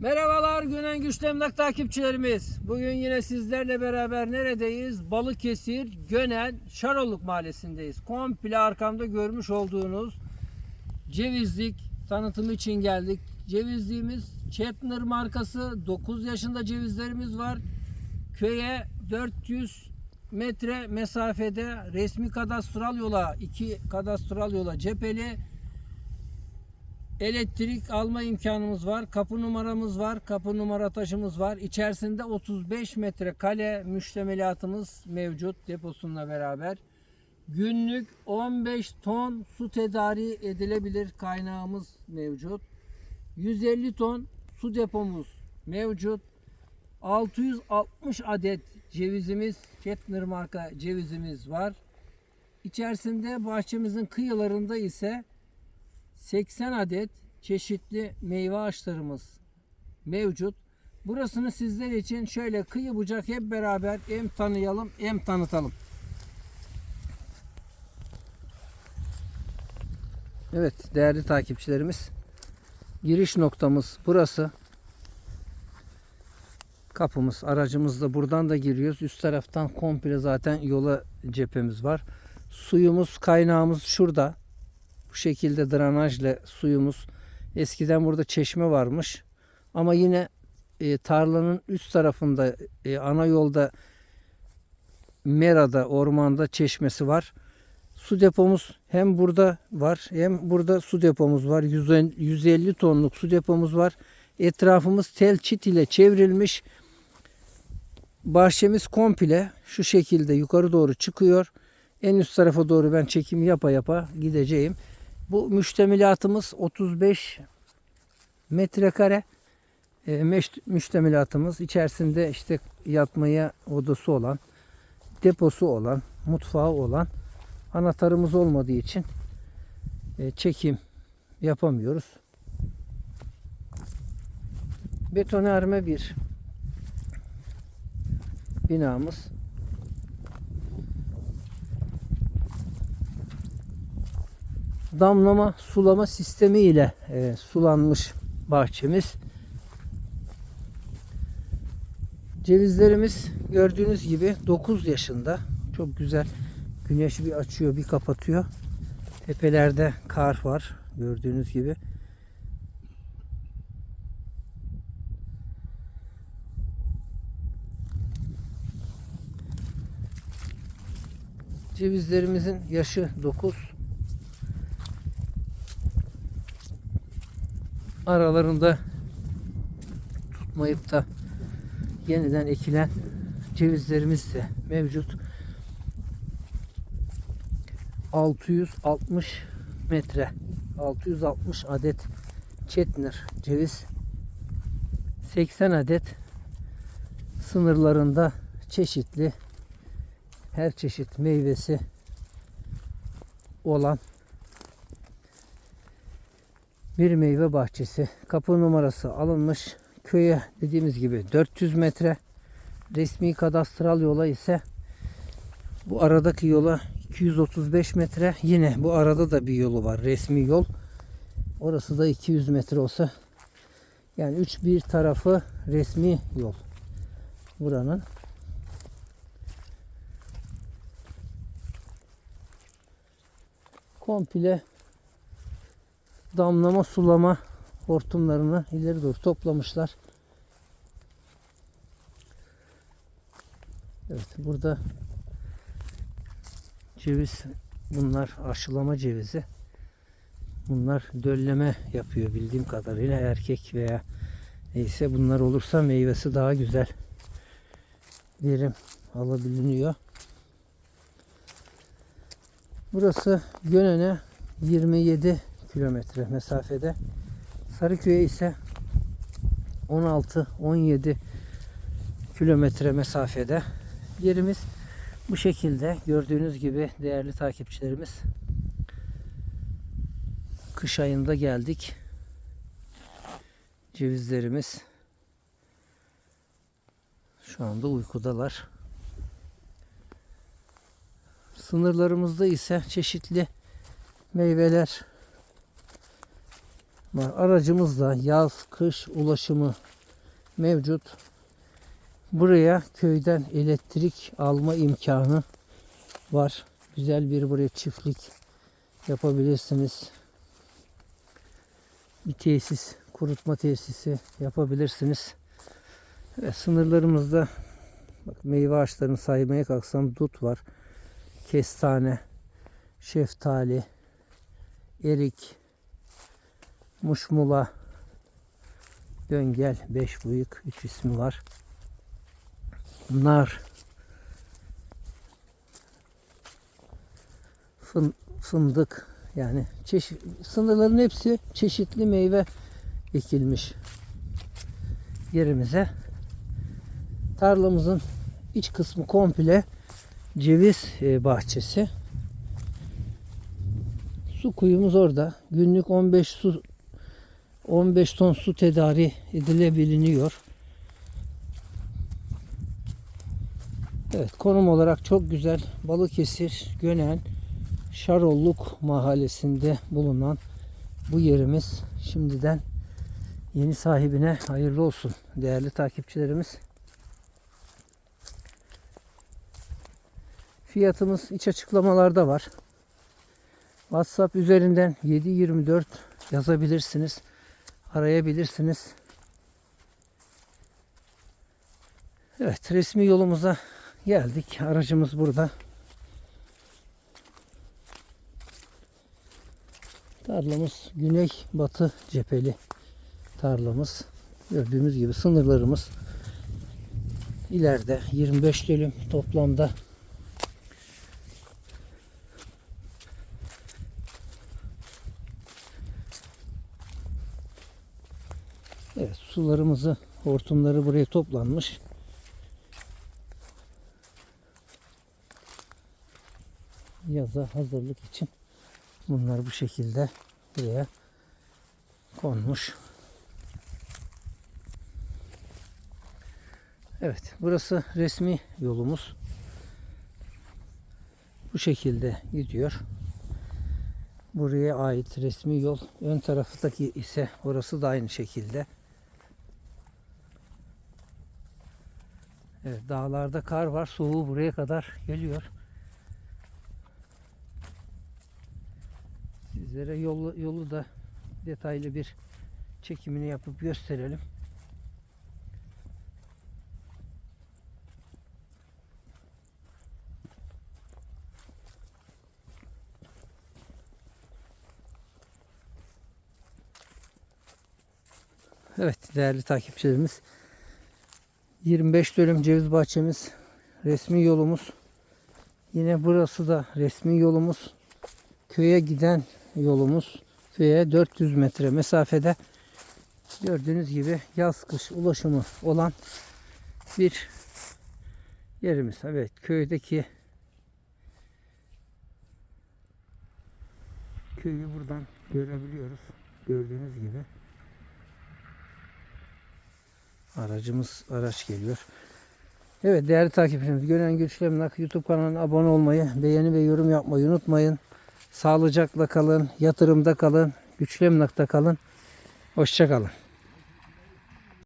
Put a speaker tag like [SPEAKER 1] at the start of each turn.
[SPEAKER 1] Merhabalar Günen Güçlü takipçilerimiz. Bugün yine sizlerle beraber neredeyiz? Balıkesir, Gönen, Şaroluk mahallesindeyiz. Komple arkamda görmüş olduğunuz cevizlik tanıtımı için geldik. Cevizliğimiz Chetner markası 9 yaşında cevizlerimiz var. Köye 400 metre mesafede resmi kadastral yola, iki kadastral yola cepheli elektrik alma imkanımız var. Kapı numaramız var. Kapı numara taşımız var. İçerisinde 35 metre kale müştemilatımız mevcut deposunla beraber. Günlük 15 ton su tedariği edilebilir kaynağımız mevcut. 150 ton su depomuz mevcut. 660 adet cevizimiz, Ketner marka cevizimiz var. İçerisinde bahçemizin kıyılarında ise 80 adet çeşitli meyve ağaçlarımız mevcut. Burasını sizler için şöyle kıyı bucak hep beraber hem tanıyalım hem tanıtalım. Evet değerli takipçilerimiz giriş noktamız burası. Kapımız aracımız da buradan da giriyoruz. Üst taraftan komple zaten yola cephemiz var. Suyumuz kaynağımız şurada. Bu şekilde drenajla suyumuz. Eskiden burada çeşme varmış. Ama yine e, tarlanın üst tarafında e, ana yolda Mera'da ormanda çeşmesi var. Su depomuz hem burada var hem burada su depomuz var. 150 150 tonluk su depomuz var. Etrafımız tel çit ile çevrilmiş. Bahçemiz komple şu şekilde yukarı doğru çıkıyor. En üst tarafa doğru ben çekim yapa yapa gideceğim. Bu müştemilatımız 35 metrekare e, müştemilatımız. içerisinde işte yatmaya odası olan, deposu olan, mutfağı olan anahtarımız olmadığı için e, çekim yapamıyoruz. Betonarme bir binamız. Damlama sulama sistemi ile e, sulanmış bahçemiz. Cevizlerimiz gördüğünüz gibi 9 yaşında. Çok güzel. Güneşi bir açıyor, bir kapatıyor. Tepelerde kar var gördüğünüz gibi. Cevizlerimizin yaşı 9. aralarında tutmayıp da yeniden ekilen cevizlerimiz de mevcut. 660 metre 660 adet Chetner ceviz 80 adet sınırlarında çeşitli her çeşit meyvesi olan bir meyve bahçesi. Kapı numarası alınmış. Köye dediğimiz gibi 400 metre. Resmi kadastral yola ise bu aradaki yola 235 metre. Yine bu arada da bir yolu var. Resmi yol. Orası da 200 metre olsa yani üç bir tarafı resmi yol. Buranın. Komple damlama sulama hortumlarını ileri doğru toplamışlar. Evet burada ceviz bunlar aşılama cevizi. Bunlar dölleme yapıyor bildiğim kadarıyla erkek veya neyse bunlar olursa meyvesi daha güzel verim alabiliyor. Burası Gönen'e 27 kilometre mesafede. Sarıköy'e ise 16-17 kilometre mesafede. Yerimiz bu şekilde gördüğünüz gibi değerli takipçilerimiz. Kış ayında geldik. Cevizlerimiz şu anda uykudalar. Sınırlarımızda ise çeşitli meyveler var. Aracımız da yaz, kış ulaşımı mevcut. Buraya köyden elektrik alma imkanı var. Güzel bir buraya çiftlik yapabilirsiniz. Bir tesis, kurutma tesisi yapabilirsiniz. Ve sınırlarımızda bak meyve ağaçlarını saymaya kalksam dut var. Kestane, şeftali, erik, muşmula, döngel, beş bıyık, üç ismi var. Nar, fın, fındık yani çeşit, sınırların hepsi çeşitli meyve ekilmiş yerimize. Tarlamızın iç kısmı komple ceviz e, bahçesi. Su kuyumuz orada. Günlük 15 su 15 ton su tedari edilebiliniyor. Evet konum olarak çok güzel. Balıkesir, Gönen, Şarolluk mahallesinde bulunan bu yerimiz şimdiden yeni sahibine hayırlı olsun değerli takipçilerimiz. Fiyatımız iç açıklamalarda var. WhatsApp üzerinden 724 yazabilirsiniz. Arayabilirsiniz. Evet resmi yolumuza geldik. Aracımız burada. Tarlamız güney batı cepheli tarlamız. Gördüğümüz gibi sınırlarımız ileride 25 dönüm toplamda Evet sularımızı hortumları buraya toplanmış. Yaza hazırlık için bunlar bu şekilde buraya konmuş. Evet burası resmi yolumuz. Bu şekilde gidiyor. Buraya ait resmi yol. Ön taraftaki ise orası da aynı şekilde. Evet, dağlarda kar var. Soğuğu buraya kadar geliyor. Sizlere yolu, yolu da detaylı bir çekimini yapıp gösterelim. Evet değerli takipçilerimiz 25 dönüm ceviz bahçemiz resmi yolumuz. Yine burası da resmi yolumuz. Köye giden yolumuz. Köye 400 metre mesafede. Gördüğünüz gibi yaz kış ulaşımı olan bir yerimiz. Evet köydeki köyü buradan görebiliyoruz. Gördüğünüz gibi Aracımız araç geliyor. Evet değerli takipçilerimiz Gören Güçlü Emlak YouTube kanalına abone olmayı, beğeni ve yorum yapmayı unutmayın. Sağlıcakla kalın, yatırımda kalın, güçlü emlakta kalın. Hoşçakalın.